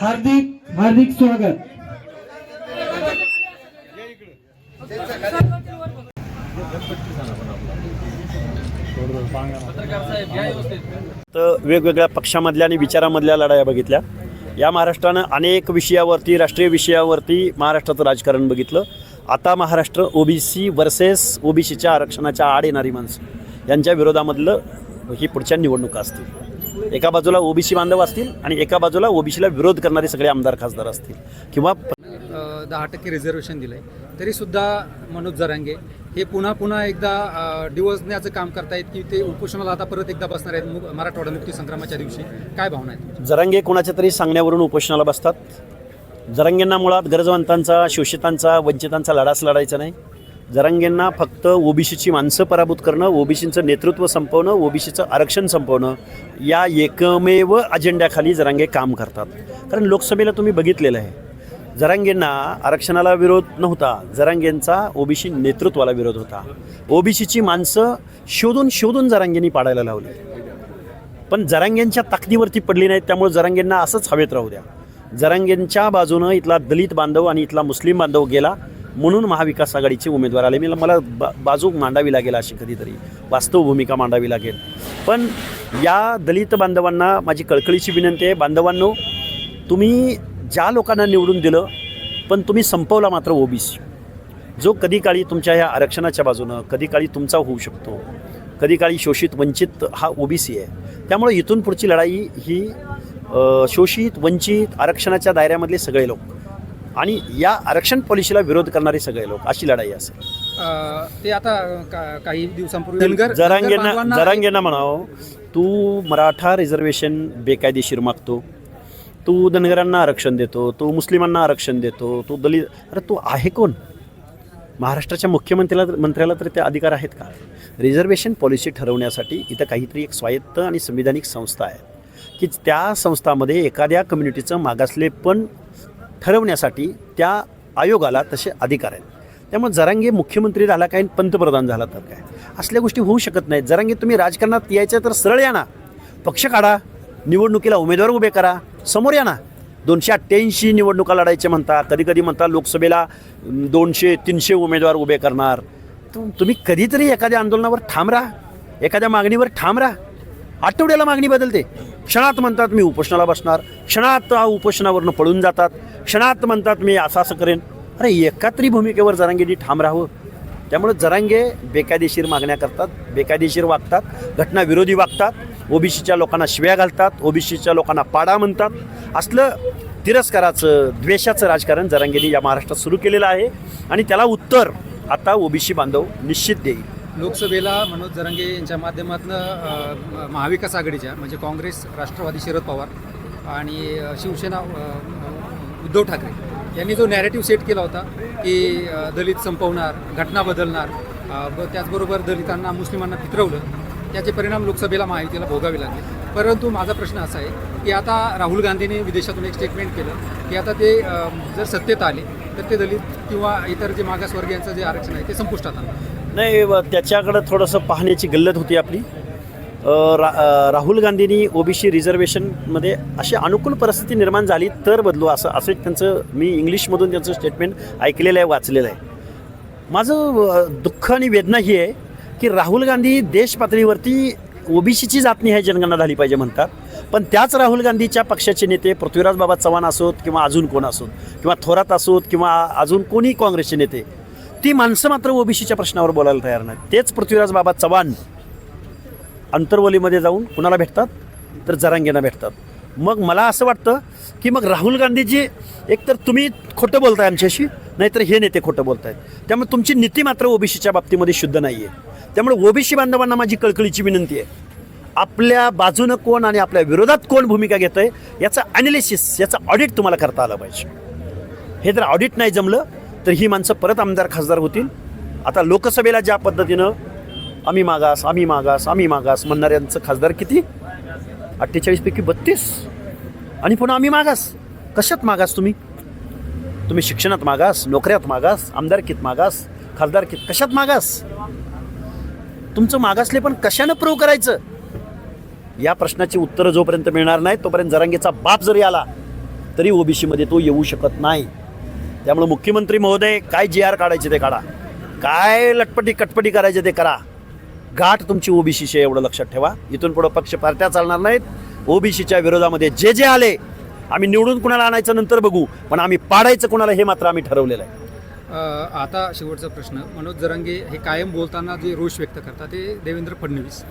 हार्दिक हार्दिक स्वागत. तर वेगवेगळ्या पक्षामधल्या आणि विचारामधल्या लढाया बघितल्या. या महाराष्ट्रानं अनेक विषयावरती राष्ट्रीय विषयावरती महाराष्ट्राचं राजकारण बघितलं. आता महाराष्ट्र ओबीसी वर्सेस ओबीसीच्या आरक्षणाच्या आड येणारी माणसं. यांच्या विरोधामधलं ही पुढच्या निवडणुका असतील. एका बाजूला ओबीसी बांधव असतील आणि एका बाजूला ओबीसीला विरोध करणारे सगळे आमदार खासदार असतील. किंवा दहा टक्के रिझर्वेशन दिलं आहे तरीसुद्धा मनोज जरांगे हे पुन्हा पुन्हा एकदा अ, डिवचण्याचं काम करतायत की ते उपोषणाला आता परत एकदा बसणार आहेत मराठवाडा मुक्ती संग्रामाच्या दिवशी. काय भावना आहेत? जरांगे कोणाच्या तरी सांगण्यावरून उपोषणाला बसतात? जरांगेंना मुळात गरजवंतांचा शोषितांचा वंचितांचा लढाच लढायचा नाही. जरांगेंना फक्त ओबीसीची माणसं पराभूत करणं ओबीसीचं नेतृत्व संपवणं ओबीसीचं आरक्षण संपवणं या एकमेव अजेंड्याखाली जरांगे काम करतात. कारण लोकसभेला तुम्ही बघितलेलं आहे. जरांगेंना आरक्षणाला विरोध नव्हता जरांगेंचा ओबीसी नेतृत्वाला विरोध होता. ओबीसीची माणसं शोधून शोधून जरांगेंनी पाडायला लावली. पण जरांगेंच्या ताकदीवरती पडली नाहीत त्यामुळे जरांगेंना असंच हवेत राहू द्या. जरांगेंच्या बाजूनं इथला दलित बांधव आणि इथला मुस्लिम बांधव गेला. म्हणून महाविकास आघाडीचे उमेदवार आले. मी मला बा बाजू मांडावी लागेल अशी कधीतरी वास्तव भूमिका मांडावी लागेल. पण या दलित बांधवांना माझी कळकळीची विनंती आहे. बांधवांनो तुम्ही ज्या लोकांना निवडून दिलं पण तुम्ही संपवला मात्र ओबीसी. जो कधी काळी तुमच्या ह्या आरक्षणाच्या बाजूनं कधी काळी तुमचा होऊ शकतो कधी काळी शोषित वंचित हा ओबीसी आहे. त्यामुळे इथून पुढची लढाई ही शोषित वंचित आरक्षणाच्या दायऱ्यामधले सगळे लोक. आणि या आरक्षण पॉलिसीला विरोध करणारे सगळे लोक अशी लढाई असेल. ते आता का- काही दिवसांपूर्वी जरांगेंना जरांगेंना म्हणावं तू मराठा रिझर्वेशन बेकायदेशीर मागतो. तू धनगरांना आरक्षण देतो तू मुस्लिमांना आरक्षण देतो तू दलित अरे तू आहे कोण? महाराष्ट्राच्या मुख्यमंत्र्याला मंत्र्याला तर ते अधिकार आहेत का? रिझर्वेशन पॉलिसी ठरवण्यासाठी इथं काहीतरी एक स्वायत्त आणि संविधानिक संस्था आहे. की त्या संस्थामध्ये एखाद्या कम्युनिटीचं मागासलेपण ठरवण्यासाठी त्या आयोगाला तसे अधिकार आहेत. त्यामुळे जरांगे मुख्यमंत्री झाला काय आणि पंतप्रधान झाला तर काय? असल्या गोष्टी होऊ शकत नाहीत. जरांगे तुम्ही राजकारणात यायचं तर सरळ या ना. पक्ष काढा. निवडणुकीला उमेदवार उभे करा. समोर या ना. दोनशे अठ्ठ्याऐंशी निवडणुका लढायचे म्हणता. कधी कधी म्हणता लोकसभेला दोनशे तीनशे उमेदवार उभे करणार. तुम्ही कधीतरी एखाद्या आंदोलनावर ठाम राहा. एखाद्या मागणीवर ठाम राहा. आठवड्याला मागणी बदलते. क्षणात म्हणतात मी उपोषणाला बसणार क्षणात उपोषणावरनं पळून जातात क्षणात म्हणतात मी असं असं करेन. अरे एकात्री भूमिकेवर जरांगेनी ठाम राहावं. त्यामुळे जरांगे बेकायदेशीर मागण्या करतात बेकायदेशीर वागतात घटनाविरोधी वागतात ओबीसीच्या लोकांना शिव्या घालतात ओबीसीच्या लोकांना पाडा म्हणतात. असलं तिरस्काराचं द्वेषाचं राजकारण जरांगेनी या महाराष्ट्रात सुरू केलेलं आहे आणि त्याला उत्तर आता ओबीसी बांधव निश्चित देईल. लोकसभेला मनोज जरंगे यांच्या माध्यमातून महाविकास आघाडीच्या म्हणजे काँग्रेस राष्ट्रवादी शरद पवार आणि शिवसेना उद्धव ठाकरे यांनी जो नॅरेटिव्ह सेट केला होता की दलित संपवणार घटना बदलणार त्याचबरोबर दलितांना मुस्लिमांना पित्रवलं त्याचे परिणाम लोकसभेला महायुतीला भोगावे लागले. परंतु माझा प्रश्न असा आहे की आता राहुल गांधींनी विदेशातून एक स्टेटमेंट केलं की आता ते जर सत्तेत आले तर ते दलित किंवा इतर जे मागासवर्गीयांचं जे आरक्षण आहे ते संपुष्टात आणलं नाही त्याच्याकडं थोडंसं पाहण्याची गल्लत होती आपली. रा राहुल गांधींनी ओबीसी रिझर्वेशनमध्ये अशी अनुकूल परिस्थिती निर्माण झाली तर बदलू असं असं एक त्यांचं मी इंग्लिशमधून त्यांचं स्टेटमेंट ऐकलेलं आहे वाचलेलं आहे. माझं दुःख आणि वेदना ही आहे की राहुल गांधी देश पातळीवरती ओबीसीची जातनी ह्या जनगणना झाली पाहिजे म्हणतात. पण त्याच राहुल गांधीच्या पक्षाचे नेते पृथ्वीराज बाबा चव्हाण असोत किंवा अजून कोण असोत किंवा थोरात असोत किंवा अजून कोणी काँग्रेसचे नेते ती माणसं मात्र ओबीसीच्या प्रश्नावर बोलायला तयार नाहीत. तेच पृथ्वीराज बाबा चव्हाण अंतर्वलीमध्ये जाऊन कुणाला भेटतात? तर जरांगेंना भेटतात. मग मला असं वाटतं की मग राहुल गांधीजी एकतर तुम्ही खोटं बोलताय आमच्याशी नाहीतर हे नेते खोटं बोलतायत. त्यामुळे तुमची नीती मात्र ओबीसीच्या बाबतीमध्ये शुद्ध नाही आहे त्यामुळे ओबीसी बांधवांना माझी कळकळीची विनंती आहे. आपल्या बाजूनं कोण आणि आपल्या विरोधात कोण भूमिका घेतं आहे याचं ॲनालिसिस याचं ऑडिट तुम्हाला करता आलं पाहिजे. हे जर ऑडिट नाही जमलं तर ही माणसं परत आमदार खासदार होतील. आता लोकसभेला ज्या पद्धतीनं आम्ही मागास आम्ही मागास आम्ही मागास म्हणणाऱ्यांचं खासदार किती? अठ्ठेचाळीसपैकी बत्तीस. आणि पुन्हा आम्ही मागास. कशात मागास तुम्ही? तुम्ही शिक्षणात मागास नोकऱ्यात मागास आमदारकीत मागास खासदार कित कशात मागास? तुमचं मागासले पण कशानं प्रूव्ह करायचं? या प्रश्नाची उत्तरं जोपर्यंत मिळणार नाही तोपर्यंत जरांगेचा बाप जरी आला तरी ओबीसीमध्ये तो येऊ शकत नाही. त्यामुळे मुख्यमंत्री महोदय काय जी आर काढायचे ते काढा. काय लटपटी कटपटी करायचे ते करा. गाठ तुमची ओबीसीशी एवढं लक्षात ठेवा. इथून पुढं पक्ष पार्ट्या चालणार नाहीत. ओबीसीच्या विरोधामध्ये जे जे आले आम्ही निवडून कुणाला आणायचं नंतर बघू पण आम्ही पाडायचं कुणाला हे मात्र आम्ही ठरवलेलं आहे. आता शेवटचा प्रश्न. मनोज जरांगे हे कायम बोलताना जे रोष व्यक्त करतात ते देवेंद्र फडणवीस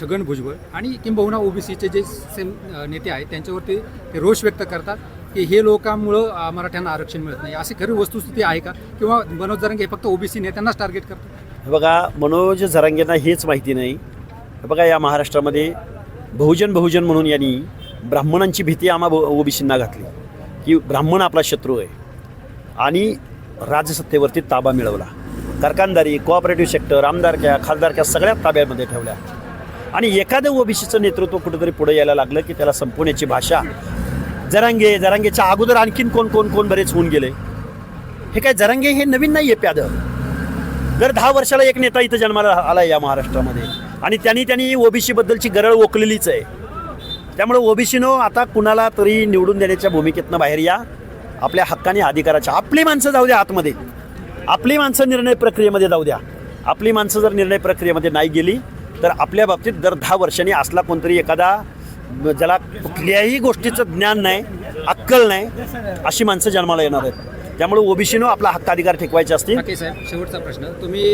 छगन भुजबळ आणि किंबहुना ओबीसीचे जे सेम नेते आहेत त्यांच्यावरती ते रोष व्यक्त करतात. की हे लोकांमुळं मराठ्यांना आरक्षण मिळत नाही. अशी खरी वस्तुस्थिती आहे का? किंवा मनोज जरांगे हे फक्त ओबीसी नेत्यांनाच टार्गेट करतात? हे बघा मनोज झरांगेंना हेच माहिती नाही. हे बघा या महाराष्ट्रामध्ये बहुजन बहुजन म्हणून यांनी ब्राह्मणांची भीती आम्हा ओबीसींना घातली. की ब्राह्मण आपला शत्रू आहे. आणि राजसत्तेवरती ताबा मिळवला. कारखानदारी कोऑपरेटिव्ह सेक्टर आमदारक्या खासदारक्या सगळ्या ताब्यामध्ये ठेवल्या. आणि एखादं ओबीसीचं नेतृत्व कुठेतरी पुढे यायला लागलं की त्याला संपवण्याची भाषा जरांगे जरांगेच्या अगोदर आणखीन कोण कोण कोण बरेच होऊन गेले? हे काय जरांगे हे नवीन नाही आहे प्यादं. दर दहा वर्षाला एक नेता इथं जन्माला आला या महाराष्ट्रामध्ये. आणि त्यांनी त्यांनी ओबीसीबद्दलची गरळ ओकलेलीच आहे. त्यामुळे ओबीसीनं आता कुणाला तरी निवडून देण्याच्या भूमिकेतनं बाहेर या. आपल्या हक्काने अधिकाराच्या आपली माणसं जाऊ द्या आतमध्ये. आपली माणसं निर्णय प्रक्रियेमध्ये जाऊ द्या. आपली माणसं जर निर्णय प्रक्रियेमध्ये नाही गेली तर आपल्या बाबतीत दर दहा वर्षांनी असला कोणतरी एखादा ज्याला कुठल्याही गोष्टीचं ज्ञान नाही अक्कल नाही अशी माणसं जन्माला येणार आहेत. त्यामुळे ओबीसीनं आपला हक्क अधिकार ठेकवायचे असतील. साहेब शेवटचा प्रश्न. तुम्ही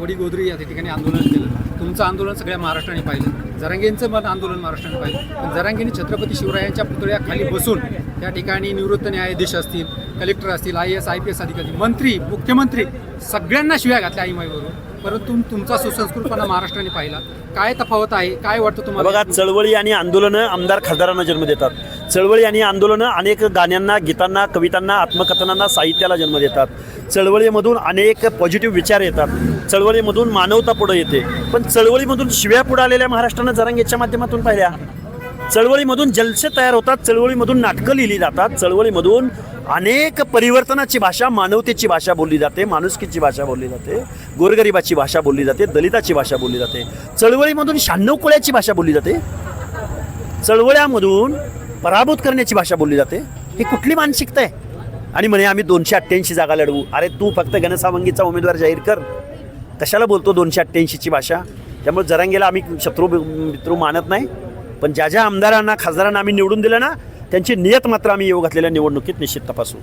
वडी गोदरी या ठिकाणी आंदोलन केलं. तुमचं आंदोलन सगळ्या महाराष्ट्राने पाहिलं. जरांगेंचं पण आंदोलन महाराष्ट्राने पाहिलं. पण जरांगेंनी छत्रपती शिवरायांच्या पुतळ्याखाली बसून त्या ठिकाणी निवृत्त न्यायाधीश असतील कलेक्टर असतील I S I P S अधिकारी मंत्री मुख्यमंत्री सगळ्यांना शिव्या घातल्या आईमाईवरून. परंतु तुमचा सुसंस्कृतपणा महाराष्ट्राने पाहिला. काय तफावत आहे? काय वाटतं तुम्हाला? बघा चळवळी आणि आंदोलनं आमदार खासदारांना जन्म देतात. चळवळी आणि आंदोलनं अनेक गाण्यांना गीतांना कवितांना आत्मकथनांना साहित्याला जन्म देतात. चळवळीमधून अनेक पॉझिटिव्ह विचार येतात. चळवळीमधून मानवता पुढे येते. पण चळवळीमधून शिव्या पुढे आलेल्या महाराष्ट्रानं जरांगेच्या माध्यमातून पाहिल्या. चळवळीमधून जलसे तयार होतात. चळवळीमधून नाटकं लिहिली जातात. चळवळीमधून अनेक परिवर्तनाची भाषा मानवतेची भाषा बोलली जाते माणुसकीची भाषा बोलली जाते गोरगरिबाची भाषा बोलली जाते दलिताची भाषा बोलली जाते चळवळीमधून शहाण्णव कोळ्याची भाषा बोलली जाते चळवळ्यामधून पराभूत करण्याची भाषा बोलली जाते. ही कुठली मानसिकता आहे? आणि म्हणे आम्ही दोनशे अठ्ठ्याऐंशी जागा लढवू. अरे तू फक्त घनसावंगीचा उमेदवार जाहीर कर. कशाला बोलतो दोनशे अठ्ठ्याऐंशीची भाषा? त्यामुळे जरांगेला आम्ही शत्रू मित्रू मानत नाही. पण ज्या ज्या आमदारांना खासदारांना आम्ही निवडून दिलं ना त्यांची नियत मात्र आम्ही येऊ घातलेल्या निवडणुकीत निश्चित तपासू.